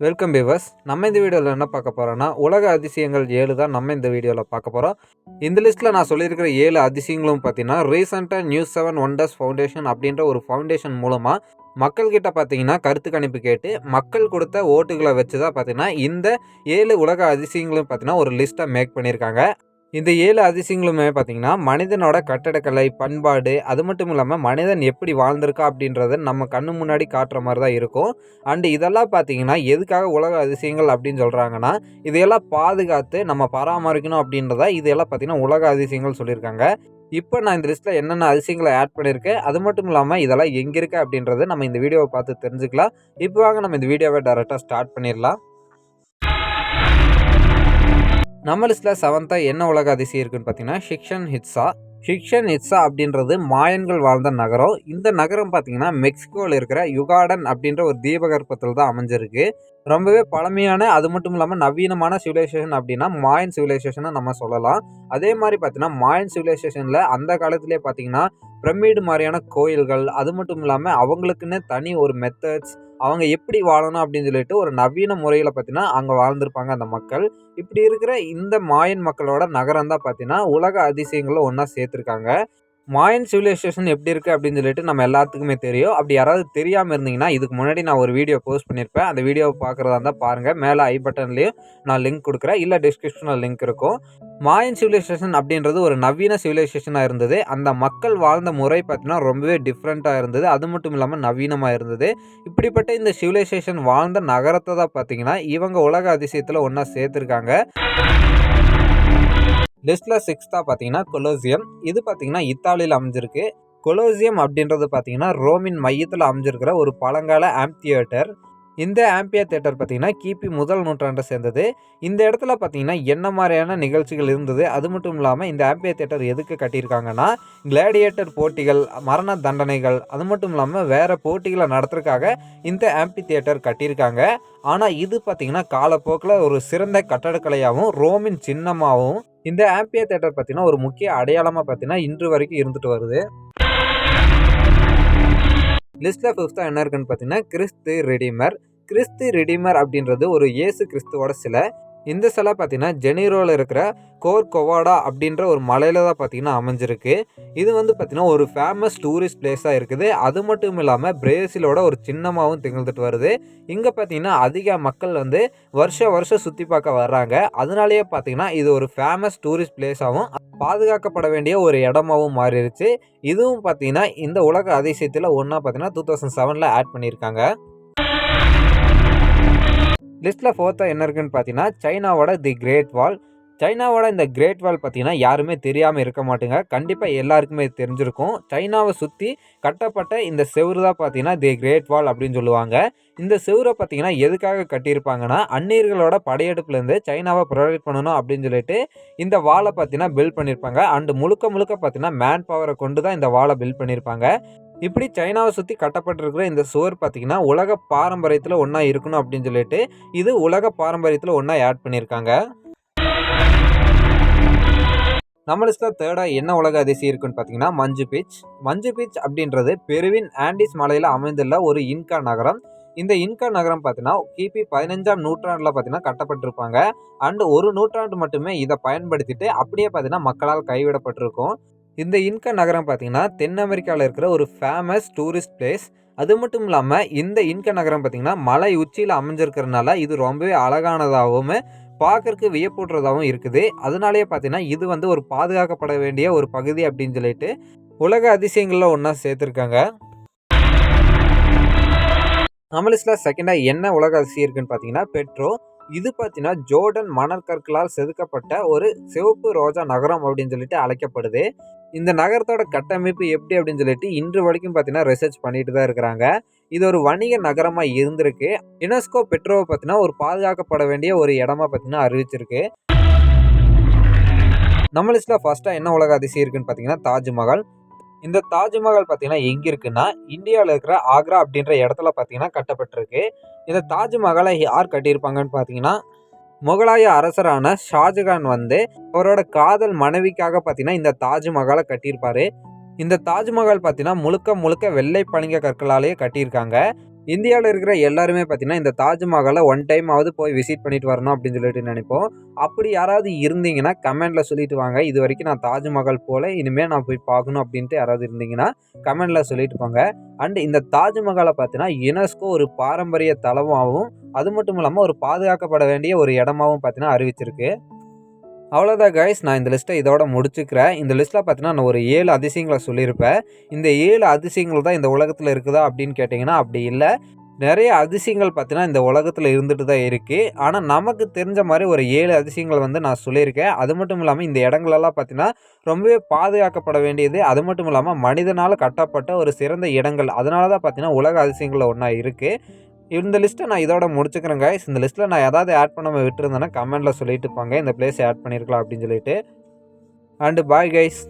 Welcome beavers நம்ம இந்த வீடியோவில் என்ன பார்க்க போகிறோன்னா உலக அதிசயங்கள் ஏழு தான் நம்ம இந்த வீடியோவில் பார்க்க போகிறோம் இந்த லிஸ்ட்டில் நான் சொல்லியிருக்கிற ஏழு அதிசயங்களும் பார்த்தீங்கன்னா ரீசெண்டாக நியூஸ் செவன் ஒண்டர்ஸ் ஃபவுண்டேஷன் அப்படின்ற ஒரு ஃபவுண்டேஷன் மூலமாக மக்கள்கிட்ட பார்த்தீங்கன்னா கருத்து கணிப்பு கேட்டு மக்கள் கொடுத்த ஓட்டுகளை வச்சு தான் பார்த்தீங்கன்னா இந்த ஏழு உலக அதிசயங்களும் பார்த்தீங்கன்னா ஒரு லிஸ்ட்டை மேக் பண்ணியிருக்காங்க. இந்த ஏழு அதிசயங்களுமே பார்த்தீங்கன்னா மனிதனோட கட்டடக்கலை பண்பாடு அது மட்டும் இல்லாமல் மனிதன் எப்படி வாழ்ந்திருக்கா அப்படின்றத நம்ம கண்ணு முன்னாடி காட்டுற மாதிரி தான் இருக்கும். அண்டு இதெல்லாம் பார்த்தீங்கன்னா எதுக்காக உலக அதிசயங்கள் அப்படின்னு சொல்கிறாங்கன்னா இதையெல்லாம் பாதுகாத்து நம்ம பராமரிக்கணும் அப்படின்றத இதெல்லாம் பார்த்தீங்கன்னா உலக அதிசயங்கள் சொல்லியிருக்காங்க. இப்போ நான் இந்த லிஸ்ட்டில் என்னென்ன அதிசயங்களை ஆட் பண்ணியிருக்கேன் அது மட்டும் இல்லாமல் இதெல்லாம் எங்கே இருக்குது அப்படின்றத நம்ம இந்த வீடியோவை பார்த்து தெரிஞ்சுக்கலாம். இப்போ வாங்க நம்ம இந்த வீடியோவை டேரெக்டாக ஸ்டார்ட் பண்ணிடலாம். நம்ம லிஸ்ட்டில் செவன்த்தாக என்ன உலக அதிசயம் இருக்குன்னு பார்த்தீங்கன்னா ஷிக்ஷன் ஹிட்ஸா ஷிக்ஷன் ஹிட்ஸா அப்படின்றது மாயன்கள் வாழ்ந்த நகரம். இந்த நகரம் பார்த்தீங்கன்னா மெக்சிகோவில் இருக்கிற யுகாடன் அப்படின்ற ஒரு தீபகற்பத்தில் தான் அமைஞ்சிருக்கு. ரொம்பவே பழமையான அது மட்டும் இல்லாமல் நவீனமான சிவிலைசேஷன் அப்படின்னா மாயன் சிவிலைசேஷனை நம்ம சொல்லலாம். அதே மாதிரி பார்த்தீங்கன்னா மாயன் சிவிலைசேஷனில் அந்த காலத்திலே பார்த்தீங்கன்னா பிரமிடு மாதிரியான கோயில்கள் அது மட்டும் இல்லாமல் அவங்களுக்குன்னு தனி ஒரு மெத்தட்ஸ் அவங்க எப்படி வாழணும் அப்படின்னு சொல்லிட்டு ஒரு நவீன முறையில் பார்த்தீங்கன்னா அங்கே வாழ்ந்திருப்பாங்க அந்த மக்கள். இப்படி இருக்கிற இந்த மாயன் மக்களோட நகரம் தான் பார்த்தீங்கன்னா உலக அதிசயங்களை ஒன்றா சேர்த்துருக்காங்க. மாயன் சிவிலைசேஷன் எப்படி இருக்குது அப்படின்னு சொல்லிட்டு நம்ம எல்லாத்துக்குமே தெரியும். அப்படி யாராவது தெரியாமல் இருந்தீங்கன்னா இதுக்கு முன்னாடி நான் ஒரு வீடியோ போஸ்ட் பண்ணியிருப்பேன் அந்த வீடியோவை பார்க்குறதா இருந்தால் பாருங்கள் மேலே ஐ பட்டன்லேயும் நான் லிங்க் கொடுக்குறேன். இல்லை டிஸ்கிரிப்ஷனில் லிங்க் இருக்கும். மாயன் சிவிலைசேஷன் அப்படின்றது ஒரு நவீன சிவிலைசேஷனாக இருந்தது. அந்த மக்கள் வாழ்ந்த முறை பார்த்தீங்கன்னா ரொம்பவே டிஃப்ரெண்ட்டாக இருந்தது. அது மட்டும் இல்லாமல் நவீனமாக இருந்தது. இப்படிப்பட்ட இந்த சிவிலைசேஷன் வாழ்ந்த நகரத்தை தான் பார்த்தீங்கன்னா இவங்க உலக அதிசயத்தில் ஒன்றா சேர்த்துருக்காங்க. லிஸ்ட்டில் சிக்ஸ்த்தாக பார்த்தீங்கன்னா கொலோசியம் இது பார்த்தீங்கன்னா இத்தாலியில் அமைஞ்சிருக்கு. கொலோசியம் அப்படின்றது பார்த்தீங்கன்னா ரோமின் மையத்தில் அமைஞ்சிருக்கிற ஒரு பழங்கால ஆம் தியேட்டர் இந்த ஆம்பியா தேட்டர் பார்த்தீங்கன்னா கிபி முதல் நூற்றாண்டை சேர்ந்தது. இந்த இடத்துல பார்த்தீங்கன்னா என்ன மாதிரியான நிகழ்ச்சிகள் இருந்தது? அது மட்டும் இல்லாமல் இந்த ஆம்பியா தேட்டர் எதுக்கு கட்டியிருக்காங்கன்னா கிளாடியேட்டர் போட்டிகள் மரண தண்டனைகள் அது மட்டும் இல்லாமல் வேறு போட்டிகளை நடத்துறதுக்காக இந்த ஆம்பி தேட்டர் கட்டியிருக்காங்க. ஆனால் இது பார்த்திங்கன்னா காலப்போக்கில் ஒரு சிறந்த கட்டடக்கலையாகவும் ரோமின் சின்னமாகவும் இந்த ஆம்பியா தேட்டர் பார்த்தீங்கன்னா ஒரு முக்கிய அடையாளமாக பார்த்தீங்கன்னா இன்று வரைக்கும் இருந்துட்டு வருது. லிஸ்ட்டில் ஃபிஃப்த்தாக என்ன இருக்குன்னு பார்த்தீங்கன்னா கிறிஸ்து ரெடிமர் கிறிஸ்து ரெடிமர் அப்படின்றது ஒரு இயேசு கிறிஸ்துவோட சிலை. இந்த சிலை பார்த்தீங்கன்னா ஜெனீரோவில் இருக்கிற கோர் கொவாடா அப்படின்ற ஒரு மலையில் தான் பார்த்தீங்கன்னா அமைஞ்சிருக்கு. இது வந்து பார்த்தீங்கன்னா ஒரு ஃபேமஸ் டூரிஸ்ட் பிளேஸாக இருக்குது. அது மட்டும் இல்லாமல் பிரேசிலோட ஒரு சின்னமாகவும் திகழ்ந்துட்டு வருது. இங்கே பார்த்தீங்கன்னா அதிக மக்கள் வந்து வருஷ வருஷம் சுற்றி பார்க்க வர்றாங்க. அதனாலேயே பார்த்தீங்கன்னா இது ஒரு ஃபேமஸ் டூரிஸ்ட் பிளேஸாகவும் பாதுகாக்கப்பட வேண்டிய ஒரு இடமாவும் மாறிடுச்சு இதுவும் பார்த்தீங்கன்னா இந்த உலக அதிசயத்தில் ஒன்றா பார்த்தீங்கன்னா டூ தௌசண்ட் செவனில் ஆட் பண்ணியிருக்காங்க லிஸ்ட்டில் ஃபோர்த்தாக என்ன இருக்குன்னு பார்த்தீங்கன்னா சைனாவோட தி கிரேட் வால் சைனாவோட இந்த கிரேட் வால் பார்த்தீங்கன்னா யாருமே தெரியாமல் இருக்க மாட்டேங்க. கண்டிப்பாக எல்லாருக்குமே தெரிஞ்சிருக்கும். சைனாவை சுற்றி கட்டப்பட்ட இந்த செவரு தான் பார்த்தீங்கன்னா தி கிரேட் வால் அப்படின்னு சொல்லுவாங்க. இந்த செவரை பார்த்தீங்கன்னா எதுக்காக கட்டியிருப்பாங்கன்னா அந்நியர்களோட படையெடுப்புலேருந்து சைனாவை ப்ரொவைட் பண்ணணும் அப்படின்னு சொல்லிட்டு இந்த வாலை பார்த்தீங்கன்னா பில்ட் பண்ணியிருப்பாங்க. அண்டு முழுக்க முழுக்க பார்த்தீங்கன்னா மேன் பவரை கொண்டு தான் இந்த வாலை பில்ட் பண்ணியிருப்பாங்க. இப்படி சைனாவை சுற்றி கட்டப்பட்டிருக்கிற இந்த சுவர் பார்த்திங்கன்னா உலக பாரம்பரியத்தில் ஒன்றா இருக்கணும் அப்படின்னு சொல்லிட்டு இது உலக பாரம்பரியத்தில் ஒன்றா ஆட் பண்ணியிருக்காங்க. நம்ம லிஸ்ட்டில் தேர்டாக என்ன உலக அதிசயம் இருக்குன்னு பார்த்தீங்கன்னா மஞ்சு பீச். மஞ்சு பீச் அப்படின்றது பெருவின் ஆண்டிஸ் மலையில் அமைந்துள்ள ஒரு இன்கா நகரம். இந்த இன்கா நகரம் பார்த்தீங்கன்னா கிபி பதினஞ்சாம் நூற்றாண்டில் பார்த்தீங்கன்னா கட்டப்பட்டிருப்பாங்க. அண்டு ஒரு நூற்றாண்டு மட்டுமே இதை பயன்படுத்திட்டு அப்படியே பார்த்தீங்கன்னா மக்களால் கைவிடப்பட்டிருக்கும். இந்த இன்கா நகரம் பார்த்தீங்கன்னா தென் அமெரிக்காவில் இருக்கிற ஒரு ஃபேமஸ் டூரிஸ்ட் பிளேஸ் அது மட்டும் இல்லாமல் இந்த இன்கா நகரம் பார்த்திங்கன்னா மலை உச்சியில் அமைஞ்சிருக்கிறதுனால இது ரொம்பவே அழகானதாகவும் பார்க்கறக்கு வியப்பூட்டுறதாகவும் இருக்குது. அதனாலேயே பார்த்தீங்கன்னா இது வந்து ஒரு பாதுகாக்கப்பட வேண்டிய ஒரு பகுதி அப்படின்னு சொல்லிட்டு உலக அதிசயங்களில் ஒன்றா சேர்த்துருக்காங்க. நம்ம லிஸ்ட்டில் செகண்டாக என்ன உலக அதிசயம் இருக்குன்னு பார்த்தீங்கன்னா பெட்ரோ இது பார்த்தீங்கன்னா ஜோர்டன் மணல் கற்களால் செதுக்கப்பட்ட ஒரு சிவப்பு ரோஜா நகரம் அப்படின்னு சொல்லிட்டு அழைக்கப்படுது. இந்த நகரத்தோட கட்டமைப்பு எப்படி அப்படின்னு சொல்லிட்டு இன்று வரைக்கும் பார்த்தீங்கன்னா ரிசர்ச் பண்ணிட்டு தான் இருக்கிறாங்க. இது ஒரு வணிக நகரமாக இருந்திருக்கு. யுனெஸ்கோ பெட்ரோவை பார்த்தீங்கன்னா ஒரு பாதுகாக்கப்பட வேண்டிய ஒரு இடமா பார்த்தீங்கன்னா அறிவிச்சிருக்கு. நம்ம லிஸ்ட்டில் ஃபஸ்ட்டாக என்ன உலக அதிசயம் இருக்குன்னு பார்த்தீங்கன்னா தாஜ்மஹால். இந்த தாஜ்மஹால் பார்த்தீங்கன்னா எங்கே இருக்குன்னா இந்தியாவில் இருக்கிற ஆக்ரா அப்படின்ற இடத்துல பார்த்தீங்கன்னா கட்டப்பட்டிருக்கு. இந்த தாஜ்மஹாலை யார் கட்டியிருப்பாங்கன்னு பார்த்தீங்கன்னா முகலாய அரசரான ஷாஜகான் வந்து அவரோட காதல் மனைவிக்காக பார்த்தீங்கன்னா இந்த தாஜ்மஹாலை கட்டியிருப்பாரு. இந்த தாஜ்மஹால் பார்த்தீங்கன்னா முழுக்க முழுக்க வெள்ளை பளிங்க கற்களாலேயே கட்டியிருக்காங்க. இந்தியாவில் இருக்கிற எல்லாருமே பார்த்தீங்கன்னா இந்த தாஜ்மஹாலை ஒன் டைம் ஆவது போய் விசிட் பண்ணிட்டு வரணும் அப்படின்னு சொல்லிட்டு நினைப்போம். அப்படி யாராவது இருந்தீங்கன்னா கமெண்டில் சொல்லிட்டு வாங்க. இது வரைக்கும் நான் தாஜ்மஹால் போல இனிமேல் நான் போய் பார்க்கணும் அப்படின்ட்டு யாராவது இருந்தீங்கன்னா கமெண்டில் சொல்லிட்டு போங்க. அண்ட் இந்த தாஜ்மஹாலை பார்த்தீங்கன்னா யுனெஸ்கோ ஒரு பாரம்பரிய தளமாகவும் அது மட்டும் இல்லாமல் ஒரு பாதுகாக்கப்பட வேண்டிய ஒரு இடமாவும் பார்த்தீங்கன்னா அறிவிச்சிருக்கு. அவ்வளோதான் கைஸ் நான் இந்த லிஸ்ட்டை இதோட முடிச்சுக்கிறேன். இந்த லிஸ்ட்டில் பார்த்தீங்கன்னா நான் ஒரு ஏழு அதிசயங்களை சொல்லியிருப்பேன். இந்த ஏழு அதிசயங்கள் தான் இந்த உலகத்தில் இருக்குதா அப்படின்னு கேட்டிங்கன்னா அப்படி இல்லை. நிறைய அதிசயங்கள் பார்த்தீங்கன்னா இந்த உலகத்தில் இருந்துட்டு தான் இருக்குது ஆனால் நமக்கு தெரிஞ்ச மாதிரி ஒரு ஏழு அதிசயங்கள் வந்து நான் சொல்லியிருக்கேன். அது மட்டும் இல்லாமல் இந்த இடங்களெல்லாம் பார்த்தீங்கன்னா ரொம்பவே பாதுகாக்கப்பட வேண்டியது. அது மட்டும் இல்லாமல் மனிதனால் கட்டப்பட்ட ஒரு சிறந்த இடங்கள். அதனால தான் பார்த்தீங்கன்னா உலக அதிசயங்களில் ஒன்றா இருக்குது இந்த லிஸ்ட்டை நான் இதோட முடிச்சுக்கிறேன் கைஸ் இந்த லிஸ்ட்டில் நான் ஏதாவது ஆட் பண்ணாமல் விட்டுருந்தேன்னா கமெண்ட்டில் சொல்லிட்டு போங்க. இந்த பிளேஸ் ஆட் பண்ணியிருக்கலாம் அப்படின்னு சொல்லிட்டு. And bye guys